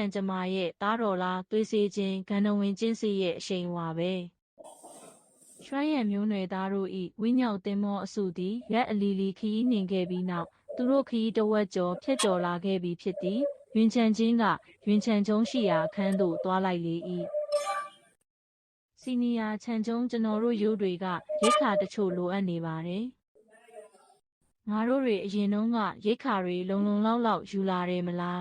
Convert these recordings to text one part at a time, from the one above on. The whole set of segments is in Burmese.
ံကျမရဲ့သားတော်လားသွေးစေခြင်းဂန္ဓဝင်ကျင့်စီရဲ့အရှိန်အဝါပဲရွှမ်းရံမျိုးနွယ်သားတို့ဤဝိညောက်သင်္ဘောအစုသည်ရက်အလီလီခီးနှင်ခဲ့ပြီးနောက်သူတို့ခီးတဝက်ကျော်ဖြတ်ကျော်လာခဲ့ပြီးဖြစ်သည်တွင်ချန်ချင်းကတွင်ချန်ကျုံးရှိရာအခန်းသို့သွားလိုက်လေ၏စီနီယာချန်ကျုံးကျွန်တော်တို့ရိုးတွေကရိတ်ခါတချို့လိုအပ်နေပါတယ်ငါတို့တွေအရင်တုန်းကရိတ်ခါတွေလုံလုံလောက်လောက်ယူလာတယ်မလား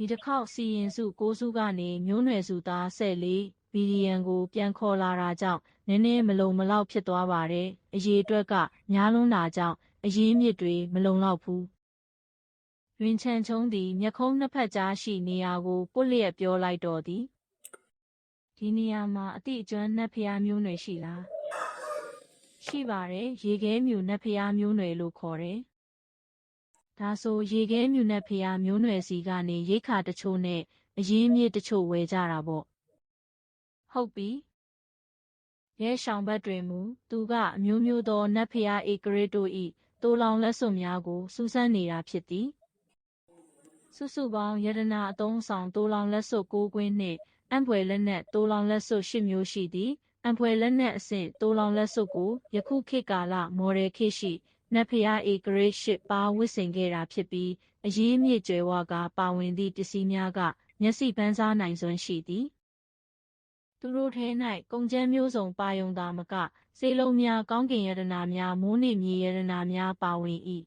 ဒီတစ်ခေါက်စီရင်စုကိုစုကနေမျိုးနွယ်စုသား14ဘီလီယံကိုပြန်ခေါ်လာတာကြောင့်နည်းနည်းမလုံမလောက်ဖြစ်သွားပါတယ်အရေးအတွက်ကများလွန်းတာကြောင့်အရေးမြစ်တွေမလုံလောက်ဘူးတွင်ချန်ချုံသည်မျက်ခုံးနှစ်ဖက်ကြားရှိနေရာကိုပုတ်လျက်ပြောလိုက်တော့သည်ဒီနေရာမှာအတိအကျွမ်းနှက်ဖျားမျိုးနွယ်ရှိလားရှိပါတယ်ရေခဲမြူနှက်ဖျားမျိုးနွယ်လို့ခေါ်တယ် ဒါဆိုရေခဲမြူနှက်ဖျားမျိုးနွယ်စီကနေရိတ်ခါတချို့နဲ့အရင်းမြစ်တချို့ဝယ်ကြတာပေါ့ဟုတ်ပြီရဲရှောင်ဘက်တွင်မူသူကအမျိုးမျိုးသောနတ်ဖျားဧကရစ်တို့၏တိုးလောင်လက်စွပ်များကိုစူးစမ်းနေတာဖြစ်သည်စုစုပေါင်းယရနာအသုံးဆောင်တိုးလောင်လက်စွပ်၉ကွင်းနှင့်အံပွဲလက်နက်တိုးလောင်လက်စွပ်၈မျိုးရှိသည်အံပွဲလက်နက်အဆင့်တိုးလောင်လက်စွပ်ကိုယခုခေတ်ကာလမော်ဒယ်ခေတ်ရှိ နတ်ဖျားဧကရစ်ရှစ်ပါဝစ်ဆင်ခဲ့တာဖြစ်ပြီးအရေးမြစ်ကျွဲဝါကပါဝင်သည့်ပစ္စည်းများကမျက်စိပန်းစားနိုင်စွမ်းရှိသည်သူတို့ထဲ၌ကုံကျန်းမျိုးစုံပါယုံသာမကစေလုံးများကောင်းကင်ယရနာများမိုးနှင့်မြေယရနာများပါဝင်၏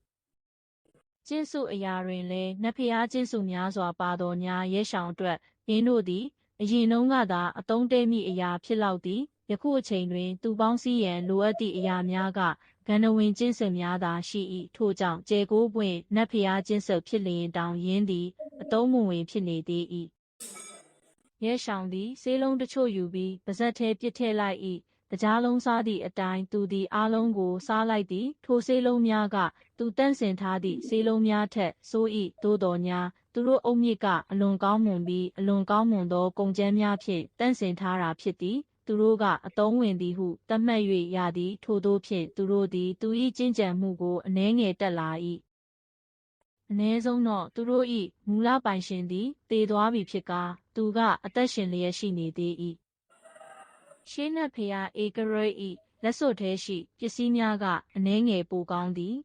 ကျင့်စုအရာတွင်လည်းနတ်ဖျားကျင့်စုများစွာပါတော်ညာရဲဆောင်အတွက်ရင်းတို့သည်အရင်နှုံးကသာအတုံးတဲမိအရာဖြစ်လောက်သည်ယခုအချိန်တွင် သူပေါင်းစည်းရန်လိုအပ်သည့်အရာများက ဂန္ဓဝင်ကျင့်စင်များသာရှိ၏ထို့ကြောင့်ကျေကိုးပွင့်နတ်ဖျားကျင့်စဖြစ်လျင်တောင်ရင်းသည်အတုံးမဝင်ဖြစ်နေသေး၏ရဲဆောင်သည်ဆေးလုံးတချို့ယူပြီးပါဇက်ထဲပစ်ထည့်လိုက်၏တကြားလုံးစားသည့်အတိုင်းသူသည်အားလုံးကိုစားလိုက်သည်ထိုဆေးလုံးများကသူတန့်စင်ထားသည့်ဆေးလုံးများထက်စိုး၏သို့တော်ညာသူတို့အုပ်မြစ်ကအလွန်ကောင်းမွန်ပြီးအလွန်ကောင်းမွန်သောကုန်ကျန်းများဖြင့်တန့်စင်ထားတာဖြစ်သည် သူတို့ကအတုံးဝင်သည်ဟုသတ်မှတ်၍ရသည်ထို့သောဖြင့်သူတို့သည်သူ၏ကျင့်ကြံမှုကိုအနှဲငယ်တက်လာ၏အ ਨੇ ဆုံးတော့သူတို့၏မူလပိုင်ရှင်သည်တည်သွားပြီဖြစ်ကာသူကအသက်ရှင်လျက်ရှိနေသေး၏ရှေးနတ်ဖျားဧကရိတ်၏လက်စွပ်ထဲရှိပစ္စည်းများကအနှဲငယ်ပိုကောင်းသည်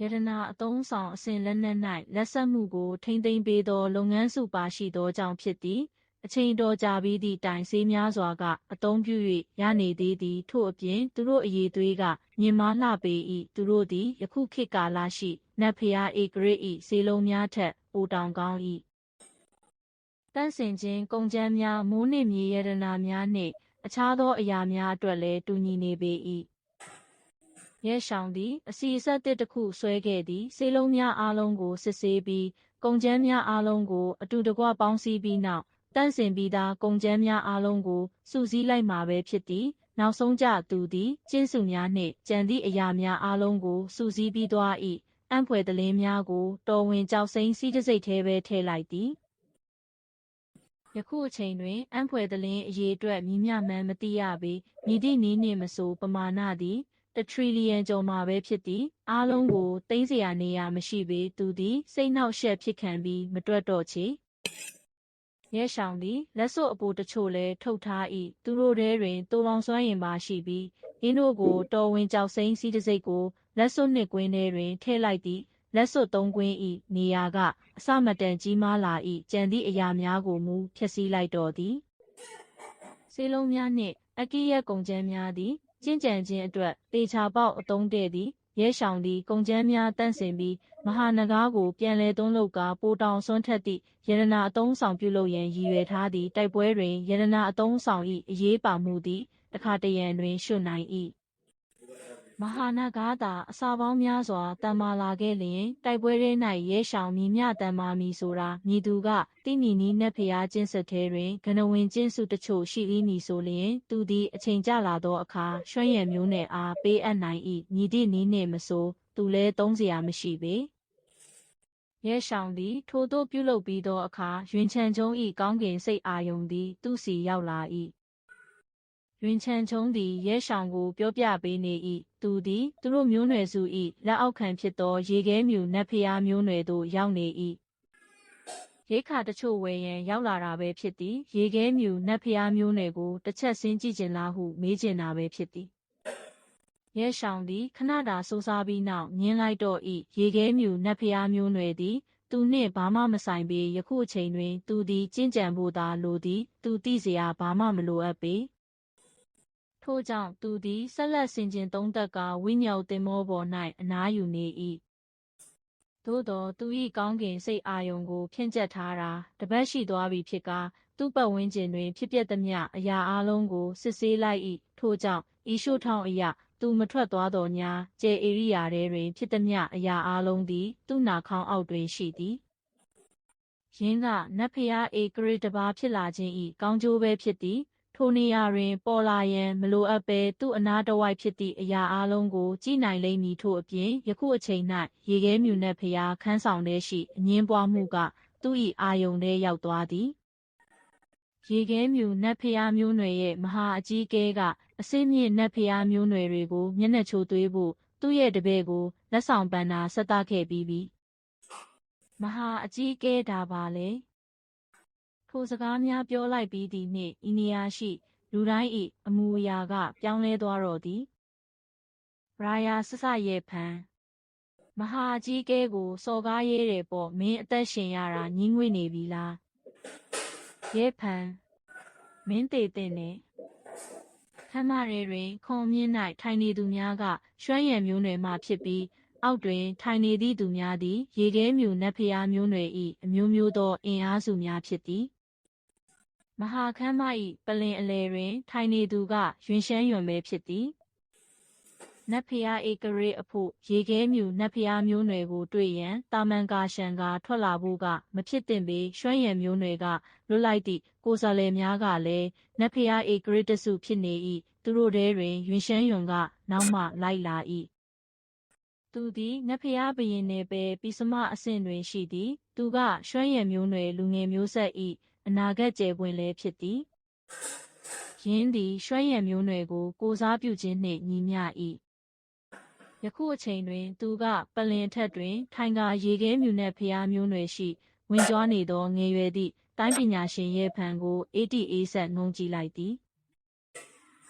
ယတနာအသုံးဆောင်အစဉ်လက်နက်၌လက်ဆက်မှုကိုထိမ့်သိမ်းပေးသောလုပ်ငန်းစုပါရှိသောကြောင့်ဖြစ်သည် အချိန်တော်ကြာပြီးသည့်တိုင်ဆေးများစွာကအသုံးပြု၍ရနေသေးသည်ထို့အပြင်သူတို့အရေးသွေးကမြင်မာလှပေ၏သူတို့သည်ယခုခေတ်ကာလရှိနတ်ဖျားဧကရစ်၏ဆေးလုံးများထက်ပိုတောင်ကောင်း၏တန့်စင်ခြင်းကုန်ကျန်းများမိုးနှင့်မြေရတနာများနှင့်အခြားသောအရာများအတွက်လည်းတူညီနေပေ၏ရဲဆောင်သည်အစီအဆက်တစ်ခုဆွဲခဲ့သည်ဆေးလုံးများအားလုံးကိုစစ်ဆေးပြီးကုန်ကျန်းများအားလုံးကိုအတူတကွပေါင်းစည်းပြီးနောက် တန့်စင်ပြီးသားကုန်ကြမ်းများအားလုံးကိုစုစည်းလိုက်မှာပဲဖြစ်သည်နောက်ဆုံးကြသူသည်ကျင်းစုများနှင့်ကြံသည့်အရာများအားလုံးကိုစုစည်းပြီးသွား၏အံ့ဖွယ်သတင်းများကိုတော်ဝင်ကြောက်စိမ့်စီးတစိတ်သေးပဲထည့်လိုက်သည်ယခုအချိန်တွင်အံ့ဖွယ်သတင်းအရေအတွက်မြမျှမှန်းမသိရပေမည်သည့်နည်းနှင့်မဆိုပမာဏသည်တထရီလီယံကျော်မှာပဲဖြစ်သည် အားလုံးကိုသိမ့်စရာနေရာမရှိပေသူသည်စိတ်နှောက်ယှက်ဖြစ်ခံပြီးမတွက်တော့ချေ ရဲဆောင်သည်လက်စွပ်အပိုတချို့လည်းထုတ်ထား၏သူတို့ထဲတွင်တိုးလောင်စွမ်းရင်ပါရှိပြီးအင်းတို့ကိုတော်ဝင်ကြောက်စိမ့်စီးတစိတ်ကိုလက်စွပ်နှစ်ကွင်းထဲတွင်ထည့်လိုက်သည်လက်စွပ်သုံးကွင်း၏နေရာကအစမတန်ကြီးမားလာ၏ကြံသည့်အရာများကိုမူဖျက်ဆီးလိုက်တော်သည်စေလုံးများနှင့်အကိယကုံကျန်းများသည်ကျင့်ကြံခြင်းအတွက်တေချာပေါက်အတုံးတဲ့သည် ရဲဆောင်သည်ကုံကျန်းများတန့်စင်ပြီးမဟာနဂါကိုပြန်လဲသွန်းလုတ်ကာပိုတောင်ဆွမ်းထက်သည့်ယရနာအတုံးဆောင်ပြုလုပ်ရန်ရည်ရွယ်ထားသည့်တိုက်ပွဲတွင်ယရနာအတုံးဆောင်၏အရေးပါမှုသည်တခါတရံတွင်ရှုနိုင်၏ မဟာနဂါသာအစာပေါင်းများစွာတန်မာလာခဲ့လျင်တိုက်ပွဲရဲ၌ရဲရှောင်မိမြတန်မာမီဆိုတာမြည်သူကတိမီနီနက်ဖျားကျင်းစထဲတွင်ဂနဝင်ကျင်းစုတချို့ရှိ၏နီဆိုလျင် သူသည်အချိန်ကြလာသောအခါရွှဲရံမျိုးနှင့်အားပေးအပ်နိုင်၏မြည်သည့်နီးနှင့်မဆိုသူလဲသုံးစရာမရှိပေရဲဆောင်သည်ထိုတို့ပြုလုပ်ပြီးသောအခါယွင်ချန်ကျုံဤကောင်းကင်စိတ်အာယုံသည် သူစီရောက်လာ၏ ယွင်ချန်ချုံသည်ရဲဆောင်ကိုပြောပြပေးနေ၏သူသည်သူတို့မျိုးနွယ်စု၏လက်အောက်ခံဖြစ်သောရေခဲမြူနတ်ဖျားမျိုးနွယ်သို့ရောက်နေ၏ရေခါတချို့ဝယ်ရန်ရောက်လာတာပဲဖြစ်သည်ရေခဲမြူနတ်ဖျားမျိုးနွယ်ကိုတစ်ချက်ဆင်းကြည့်ခြင်းလားဟုမေးခြင်းတာပဲဖြစ်သည်ရဲဆောင်သည်ခဏတာစိုးစားပြီးနောက်ငင်းလိုက်တော့၏ရေခဲမြူနတ်ဖျားမျိုးနွယ်သည်သူနှင့်ဘာမှမဆိုင်ပေယခုအချိန်တွင် သူသည်ကြင်ကြံဖို့သာလိုသည် သူသိစရာဘာမှမလိုအပ်ပေ ထို့ကြောင့်သူသည်ဆက်လက်ဆင်ခြင်သုံးသပ်ကာဝိညာဉ်တင်မောပေါ်၌အနားယူနေ၏သို့သောသူ၏ကောင်းကင်စိတ်အာယုံကိုဖြန့်ကျက်ထားတာတပတ်ရှိသွားပြီဖြစ်ကာသူ့ပတ်ဝန်းကျင်တွင် ဖြစ်ပျက်သမျှအရာအလုံးကိုစစ်ဆေးလိုက်၏ထို့ကြောင့်ဤရှုထောင်းအရာသူမထွက်သွားတော်ညာကျဲဧရိယာထဲတွင် ဖြစ်သမျှအရာအလုံးသည် သူ့နာခေါင်းအောက်တွင်ရှိသည်ယင်းကနတ်ဖျားဧကရစ်တပါးဖြစ်လာခြင်း၏ကောင်းကျိုးပဲဖြစ်သည် ထိုနေရာတွင် ပေါ်လာရန် မလိုအပ်ဘဲ သူ့အနားတဝိုက်ဖြစ်သည့် အရာအလုံးကို ကြည်နိုင်လိမ့်မည်ထို့အပြင် ယခုအချိန်၌ရေခဲမြူနတ်ဖျား ခန်းဆောင်ထဲရှိ အငင်းပွားမှုက သူ့၏အာယုန်ထဲ ရောက်သွားသည် ရေခဲမြူနတ်ဖျားမျိုးနွယ်ရဲ့ မဟာအကြီးကဲကအစိမ့်မြင့်နတ်ဖျားမျိုးနွယ်တွေကို မျက်နှာချိုးသွေးဖို့ သူ့ရဲ့တပည့်ကို လက်ဆောင်ပန်းနာဆက်သခဲ့ပြီးပြီ မဟာအကြီးကဲ ဒါပါလေ ထိုစကားများပြောလိုက်ပြီးသည်နှင့်ဤနေရာရှိ လူတိုင်း၏အမူအရာက ပြောင်းလဲသွားတော့သည်ရာယာဆဆရဲ့ဖန်မဟာအကြီးကဲကိုစော်ကားရဲတယ်ပေါ့မင်းအသက်ရှင်ရတာညင်းငွေ့နေပြီလားရဲဖန်မင်းတေတဲ့နဲ့ခမ်းမရဲတွင်ခုံမြင့်၌ထိုင်နေသူများကရွှမ်းရံမျိုးနွယ်မှဖြစ်ပြီးအောက်တွင် ထိုင်နေသည့်သူများသည် ရေခဲမြူနတ်ဖျားမျိုးနွယ်၏အမျိုးမျိုးသောအင်အားစုများဖြစ်သည် မဟာခမ်းမ၏ပလင်အလယ်တွင် ထိုင်နေသူကရွင်ရှမ်းရွံပဲဖြစ်သည်နတ်ဖျားဧကရေအဖို့ရေခဲမြူနတ်ဖျားမျိုးနွယ်ကိုတွေ့ရန်တာမန်ကာရှန်ကထွက်လာဖို့ကမဖြစ်သင့်ပေရွှမ်းရံမျိုးနွယ်ကလွတ်လိုက်သည့်ကိုယ်စားလှယ်များကလည်းနတ်ဖျားဧကရေတစုဖြစ်နေ၏သူတို့ထဲတွင်ရွင်ရှမ်းရွံကနောက်မှလိုက်လာ၏သူသည်နတ်ဖျားဘရင်နယ်ပယ်ပိစမအဆင့်တွင်ရှိသည် သူကရွှမ်းရံမျိုးနွယ်လူငယ်မျိုးဆက်၏ အနာဂတ်ကျယ်ပွင့်လည်းဖြစ်သည်ယင်းသည်ရွှမ်းရံမျိုးနွယ်ကို ကိုစားပြုခြင်းနှင့်ညီမျှ၏ယခုအချိန်တွင် သူက ပလင်ထက်တွင် ထိုင်ကာရေခဲမြူနှင့်ဖျားမျိုးနွယ်ရှိ ဝင်ကြွားနေသောငယ်ရွယ်သည့်တိုင်းပညာရှင်ရဲ့ဖန်ကိုအေးတီအေးဆက်ငုံကြည့်လိုက်သည်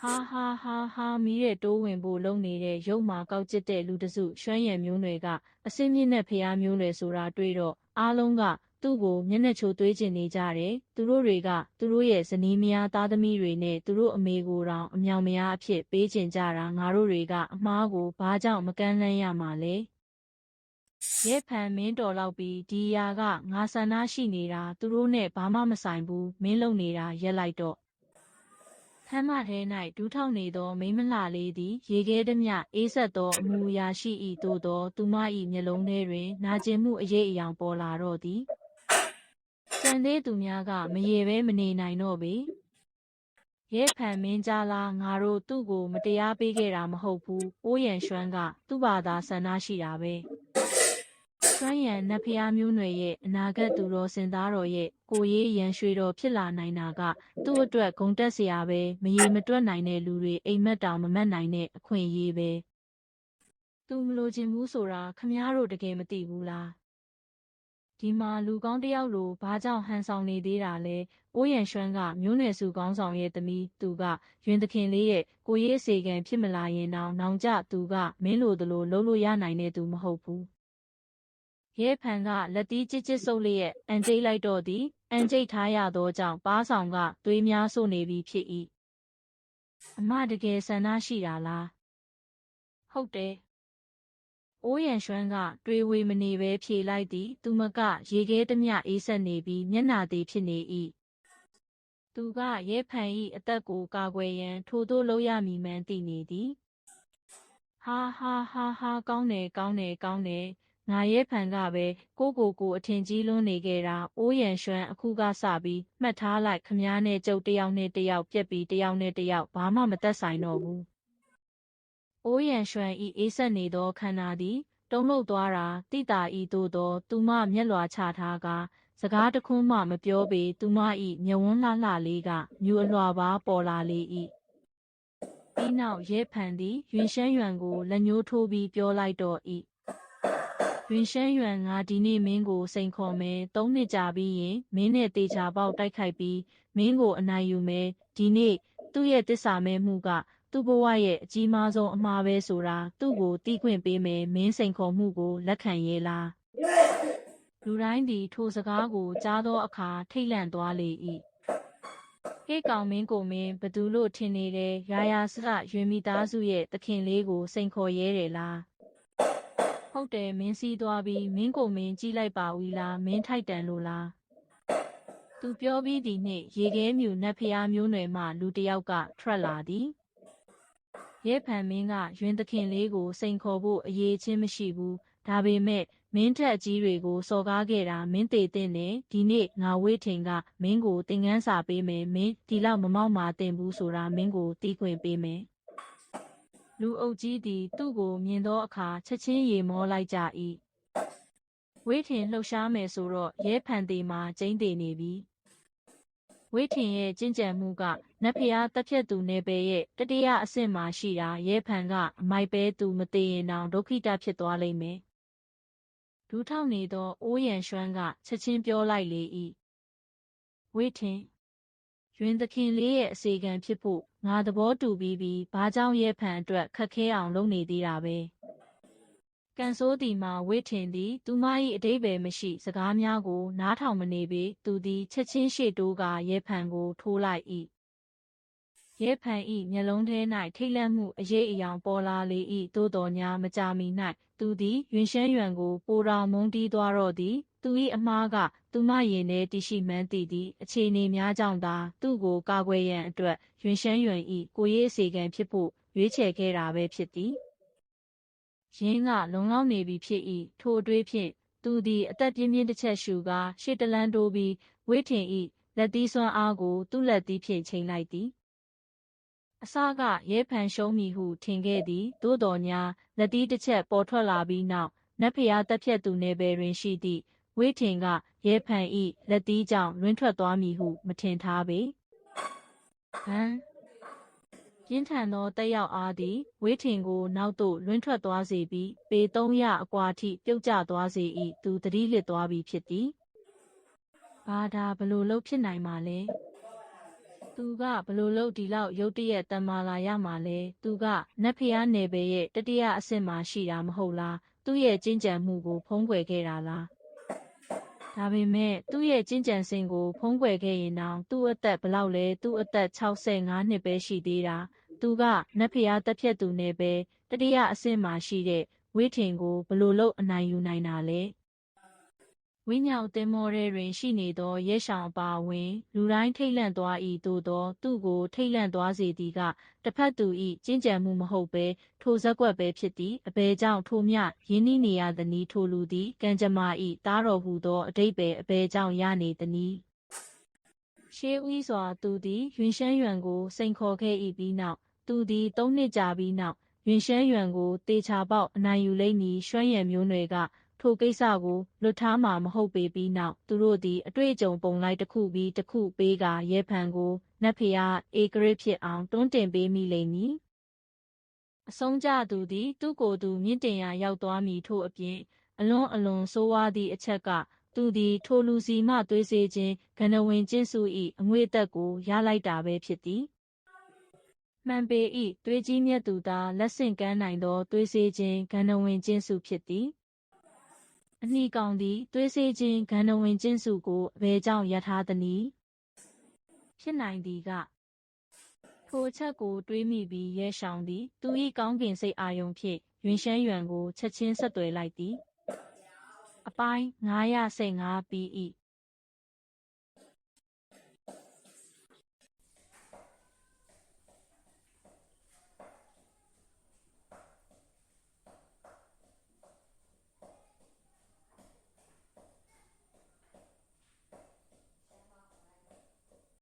ဟာဟာဟာဟာမီးတဲ့တိုးဝင်ဖို့လုံနေတဲ့ရုပ်မာကောက်ကျစ်တဲ့လူတစုရွှမ်းရံမျိုးနွယ်ကအစင်းမြင့်တဲ့ဖျားမျိုးနွယ်ဆိုတာတွေ့တော့အားလုံးကသူ့ကိုမျက်နှာချိုသွေးကျင်နေကြတယ်သူတို့တွေကသူတို့ရဲ့ဇနီးမယားသားသမီးတွေနဲ့သူတို့အမေကိုတောင်အမြောင်မယားအဖြစ်ပေးကျင်ကြတာငါတို့တွေကအမားကိုဘာကြောင့်မကန်းလှမ်းရမှာလဲရဲဖန်မင်းတော်လောက်ပြီးဒီယာကငါဆန္ဒရှိနေတာသူတို့နဲ့ဘာမှမဆိုင်ဘူးမင်းလုံနေတာရက်လိုက်တော့ ခမ်းမထဲ၌ဒူးထောက်နေသောမိန်းမလှလေးသည် ရေခဲသမျှအေးဆက်သောအမူအရာရှိ၏သို့သော သူမ၏မျက်လုံးထဲတွင် နာကျင်မှုအရေးအယောင်ပေါ်လာတော့သည်ကျန်သေးသူများကမရေပဲမနေနိုင်တော့ပေရဲဖန်မင်းကြားလားငါတို့သူ့ကို မတရားပေးခဲ့တာမဟုတ်ဘူး။အိုးရန်ရွှမ်းက သူ့ဘာသာဆန္ဒရှိတာပဲ။ ရွှမ်းရန်နတ်ဖျားမျိုးနွယ်ရဲ့အနာဂတ်သူတော်စင်သားတော်ရဲ့ကိုရေးရန်ရွှေတော်ဖြစ်လာနိုင်တာကသူ့အတွက်ဂုံတက်စရာပဲမရေမတွက်နိုင်တဲ့လူတွေအိမ်မက်တောင်မမက်နိုင်တဲ့အခွင့်အရေးပဲ။သူမလိုချင်ဘူးဆိုတာခမည်းတော်တကယ်မသိဘူးလား။ဒီမှာလူကောင်းတယောက်လိုဘာကြောင့်ဟန်ဆောင်နေသေးတာလဲ။အိုးရန်ရွှမ်းကမျိုးနွယ်စုကောင်းဆောင်ရဲ့သမီးသူကယွင်သခင်လေးရဲ့ကိုရေးအစေခံဖြစ်မလာရင်တောင်နောင်ကျသူကမင်းလိုသလိုလုံးလို့ရနိုင်တဲ့သူမဟုတ်ဘူး။ ရဲဖန်ကလက်တီးချစ်ချစ်ဆုပ်လျက်အန်ကျိတ်လိုက်တော့သည်အန်ကျိတ်ထားရသောကြောင့်ပါးဆောင်ကသွေးများဆို့နေပြီဖြစ်၏။အမတကယ်ဆန္ဒရှိတာလား။ဟုတ်တယ်အိုးရန်ရွှမ်းကတွေဝေမနေပဲဖြေလိုက်သည် သူမက ရေခဲသမျှအေးဆက်နေပြီးမျက်နာသေးဖြစ်နေ၏သူကရဲဖန်၏အသက်ကိုကာကွယ်ရန်ထိုသို့လုပ်ရမည်မှန်းသိနေသည်ဟာဟာဟာဟာကောင်းတယ်ကောင်းတယ်ကောင်းတယ် ငါရဲဖန်ကပဲကိုကိုကိုအထင်ကြီးလွန်းနေခဲ့တာအိုးရန်ရွှမ်းအခုကစပြီးမှတ်ထားလိုက်ခမားနဲ့ကျုပ်တယောက်နဲ့တယောက်ပြက်ပြီးတယောက်နဲ့တယောက်ဘာမှမသက်ဆိုင်တော့ဘူးအိုးရန်ရွှန်ဤအေးဆက်နေသောခန္ဓာသည်တုံ့လှုပ်သွားတာတိတာဤသို့သော သူမမျက်လွှာချထားကစကားတခွန်းမှမပြောပေသူမဤမျက်ဝန်းလှလှလေးကမြူအလွှာပါပေါ်လာလေ၏ပြီးနောက်ရဲဖန်သည်ယွင်ရှမ်းရွံကိုလက်ညှိုးထိုးပြီးပြောလိုက်တော့၏ယ တွင်ရှမ်းရွံငါဒီနေ့မင်းကိုစိန်ခေါ်မယ်သုံးနှစ်ကြာပြီးရင်မင်းနဲ့တေချာပေါက်တိုက်ခိုက်ပြီးမင်းကိုအနိုင်ယူမယ်ဒီနေ့သူ့ရဲ့တစ္ဆာမဲမှုကသူ့ဘဝရဲ့အကြီးမားဆုံးအမှားပဲဆိုတာသူ့ကိုတီးခွင့်ပေးမယ်မင်းစိန်ခေါ်မှုကိုလက်ခံရဲလားလူတိုင်းသည်ထိုစကားကိုကြားသောအခါထိတ်လန့်သွားလေ၏ဟေ့ကောင်မင်းကိုမင်းဘသူလို့ထင်နေတယ်ရာရာစရရွေမိသားစုရဲ့တခင်လေးကိုစိန်ခေါ်ရဲတယ်လား ဟုတ်တယ်မင်းစီးသွားပြီးမင်းကိုမင်းကြည့်လိုက်ပါဦးလားမင်းထိုက်တန်လို့လားသူပြောပြီးဒီနေ့ရေခဲမြူနတ်ဖျားမျိုးနွယ်မှလူတစ်ယောက်ကထွက်လာသည်ရဲဖန်မင်းကယွင်သခင်လေးကိုစိန်ခေါ်ဖို့အရေးချင်းမရှိဘူးဒါပေမဲ့မင်းထက်အကြီးတွေကိုစော်ကားခဲ့တာမင်းသေးတဲ့နဲ့ဒီနေ့ငါဝေးထင်ကမင်းကိုသင်ငန်းစာပေးမယ်မင်းဒီလောက်မမောက်မာတင်ဘူးဆိုတာမင်းကိုတီးခွင့်ပေးမယ် လူအုပ်ကြီးသည် သူ့ကိုမြင်သောအခါချက်ချင်းရေမောလိုက်ကြ၏ဝိထင်လှုပ်ရှားမယ်ဆိုတော့ရဲဖန်သေးမှာကျင်းသေးနေပြီဝိထင်ရဲ့ကျင့်ကြံမှုကနတ်ဖျားတက်ဖြတ်သူနယ်ပယ်ရဲ့တတိယအဆင့်မှာရှိတာရဲဖန်ကအမိုက်ပဲသူမသေးရင်တောင်ဒုက္ခိတဖြစ်သွားလိမ့်မယ်ဒူးထောက်နေသောအိုးရန်ရွှမ်းကချက်ချင်းပြောလိုက်လေ၏ဝိထင် ရွင်သခင်လေးရဲ့အစီကံဖြစ်ဖို့ငါသဘောတူပြီးပြီးဘာကြောင့်ရဲ့ဖန်အတွက်ခက်ခဲအောင်လုပ်နေသေးတာပဲကန်ဆိုးတီမှာဝိထင်သည် သူမ၏အတိတ်ပဲမရှိ စကားများကို နားထောင်မနေပေသူသည်ချက်ချင်းရှေ့တိုးကရဲ့ဖန်ကိုထိုးလိုက်၏ရဲ့ဖန်၏မျက်လုံးထဲ၌ထိတ်လန့်မှုအရေးအယောင်ပေါ်လာလေ၏သို့တော်ညာမကြာမီ၌သူသည်ရွင်ရှမ်းရွံကိုပိုတော်မုန်းတီးသွားတော့သည် သူ၏အမားက သူမရင်ထဲတရှိမှန်းတည်သည့် အခြေအနေများကြောင့်သာ သူ့ကို ကာကွယ်ရန်အတွက်ရွင်ရှမ်းရွံ၏ကိုရေးအစီကံဖြစ်ဖို့ ရွေးချယ်ခဲ့တာပဲ ဖြစ်သည်ရင်းက လုံလောက်နေပြီဖြစ်၏ထိုအတွေးဖြင့် သူသည် အသက်ပြင်းပြင်းတစ်ချက်ရှူကာ ရှေ့တလန်းတိုးပြီးဝိထင်၏လက်သီးစွမ်းအားကို သူ့လက်သီးဖြင့် ချိန်လိုက်သည် အစက ရဲဖန်ရှုံးမိဟု ထင်ခဲ့သည် သို့တော်ညာလက်တီးတစ်ချက် ပေါ်ထွက်လာပြီးနောက် နတ်ဖျားတက်ဖြတ်သူနယ်ပယ်တွင်ရှိသည့် ဝိထင်ကရဲဖန်ဤလက်တီးကြောင့်လွင့်ထွက်သွားမည်ဟု မထင်ထားပေဟမ်ပြင်းထန်သောတက်ရောက်အားသည်ဝိထင်ကိုနောက်သို့လွင့်ထွက်သွားစေပြီးပေ300အကွာထိပြုတ်ကျသွားစေ၏သူသတိလစ်သွားပြီဖြစ်သည်ဘာဒါဘလို့လှုပ်ဖြစ်နိုင်မှာလဲသူကဘလို့လို့ဒီလောက်ရုတ်တရက်တန်မာလာရမှာလဲသူကနတ်ဖျားနယ်ပယ်ရဲ့တတိယအဆင့်မှာရှိတာမဟုတ်လားသူ့ရဲ့ကျင့်ကြံမှုကိုဖုံးကွယ်ခဲ့တာလား ဒါပေမဲ့သူ့ရဲ့ကျင့်ကြံစဉ်ကို ဖုံးကွယ်ခဲ့ရင်တောင်သူ့အသက်ဘလောက်လဲသူ့အသက်65နှစ်ပဲရှိသေးတာသူကနတ်ဖျားတက်ဖြတ်သူနယ်ပယ်တတိယအဆင့်မှာရှိတဲ့ဝိထင်ကိုဘလို့လို့အနိုင်ယူနိုင်တာလဲ ဝင်းညောင်တင်မောရဲတွင်ရှိနေသောရဲဆောင်အပါအဝင်လူတိုင်းထိတ်လန့်သွား၏သို့သော သူ့ကိုထိတ်လန့်သွားစေသည်ကတစ်ဖက်သူ၏ကျင့်ကြံမှုမဟုတ်ဘဲထိုဇက်ကွက်ပဲဖြစ်သည်အဘယ်ကြောင့်ထိုမြရင်းနှီးနေရသနည်းထိုလူသည်ကံကြမ္မာ၏တားတော်ဟူသောအတိတ်ပဲအဘယ်ကြောင့်ရနေသနည်းရှေးဦးစွာသူသည်ယွင်ရှမ်းရွံကိုစိန်ခေါ်ခဲ့၏ပြီးနောက်သူသည်သုံးနှစ်ကြာပြီးနောက်ယွင်ရှမ်းရွံကိုတေချာပေါက်အနိုင်ယူလိမ့်မည်ရွှမ်းရံမျိုးနွယ်က ထိုကိစ္စကိုလွတ်ထားမှာမဟုတ်ပေပြီးနောက်သူတို့သည်အတွေ့အကြုံပုံလိုက်တစ်ခုပြီးတစ်ခုပေးကရဲဖန်ကိုနတ်ဖျားအေဂရစ်ဖြစ်အောင်တွန်းတင်ပေးမိလိမ့်မည်အဆုံးကြသူသည်သူ့ကိုယ်သူမြင့်တင်ရာရောက်သွားမည်ထို့အပြင်အလွန်အလွန်ဆိုးဝါးသည့်အချက်ကသူသည်ထိုလူစီမှသွေးစေခြင်းဂဏဝင်ကျင့်စု၏အငွေအသက်ကိုရလိုက်တာပဲဖြစ်သည်မှန်ပေ၏သွေးကြီးမြတ်သူသားလက်ဆင့်ကမ်းနိုင်သောသွေးစေခြင်းဂဏဝင်ကျင့်စုဖြစ်သည် အနှီကောင်သည်သွေးစေးခြင်းဂန္ဓဝင်ကျင့်စုကိုအဘယ်ကြောင့်ရထားသနည်းဖြစ်နိုင်သည်ကထိုအချက်ကိုတွေးမိပြီးရဲရှောင်သည် သူ၏ကောင်းကင်စိတ်အာယုံဖြင့်ယွင်ရှမ်းရွံကိုချက်ချင်းဆက်သွယ်လိုက်သည်အပိုင်း915ပြီး၏